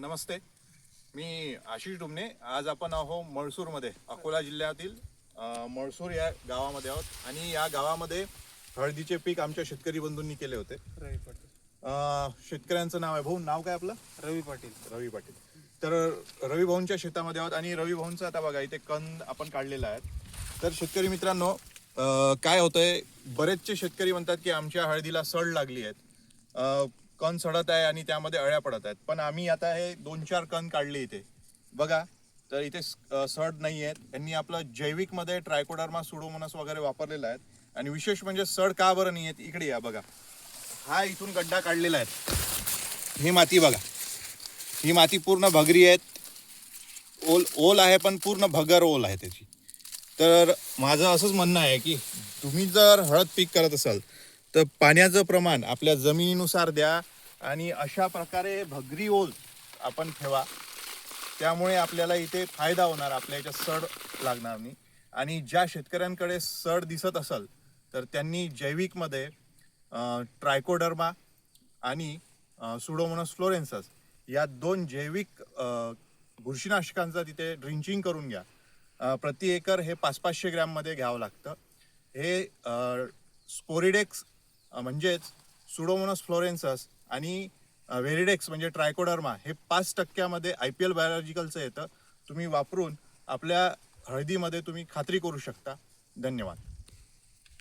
नमस्ते. मी आशिष डुमणे. आज आपण आहो मळसूरमध्ये अकोला जिल्ह्यातील मळसूर या गावामध्ये आहोत. आणि या गावामध्ये हळदीचे पीक आमच्या शेतकरी बंधूंनी केले होते. रवी पाटील. शेतकऱ्यांचं नाव आहे भाऊ. नाव काय आपलं? रवी पाटील. रवी पाटील. तर रवी भाऊंच्या शेतामध्ये आहोत आणि रवी भाऊंचं आता बघा इथे कंद आपण काढलेला आहे. तर शेतकरी मित्रांनो काय होतंय? बरेचसे शेतकरी म्हणतात की आमच्या हळदीला सड लागली आहेत. कण सडत आहे आणि त्यामध्ये अळ्या पडत आहेत. पण आम्ही आता हे दोन चार कण काढले इथे. बघा तर इथे सड नाही आहेत. यांनी आपलं जैविकमध्ये ट्रायकोडर्मा सुडोमोनस वगैरे वापरलेला आहे आणि विशेष म्हणजे सड का बरं नाही आहेत? इकडे या बघा. हा इथून गड्डा काढलेला आहे. ही माती बघा. ही माती पूर्ण भगरी आहेत. ओल ओल आहे पण पूर्ण भगर ओल आहे त्याची. तर माझं असंच म्हणणं आहे की तुम्ही जर हळद पीक करत असाल तर पाण्याचं प्रमाण आपल्या जमिनीनुसार द्या आणि अशा प्रकारे भगरी ओल आपण ठेवा. त्यामुळे आपल्याला इथे फायदा होणार आपल्या याच्यात सड लागणार नाही. आणि ज्या शेतकऱ्यांकडे सड दिसत असेल तर त्यांनी जैविकमध्ये ट्रायकोडर्मा आणि सुडोमोनस फ्लोरेन्सस या दोन जैविक बुरशीनाशकांचा बुरशीनाशकांचं तिथे ड्रिंचिंग करून घ्या. प्रति एकर हे पाच पाचशे ग्रॅममध्ये घ्यावं लागतं. हे स्कोरिडेक्स म्हणजेच सुडोमोनस फ्लोरेन्सस आणि व्हेरिडेक्स म्हणजे ट्रायकोडर्मा हे पाच टक्क्यामध्ये आय पी एल बायोलॉजिकलचं येतं. तुम्ही वापरून आपल्या हळदीमध्ये तुम्ही खात्री करू शकता. धन्यवाद.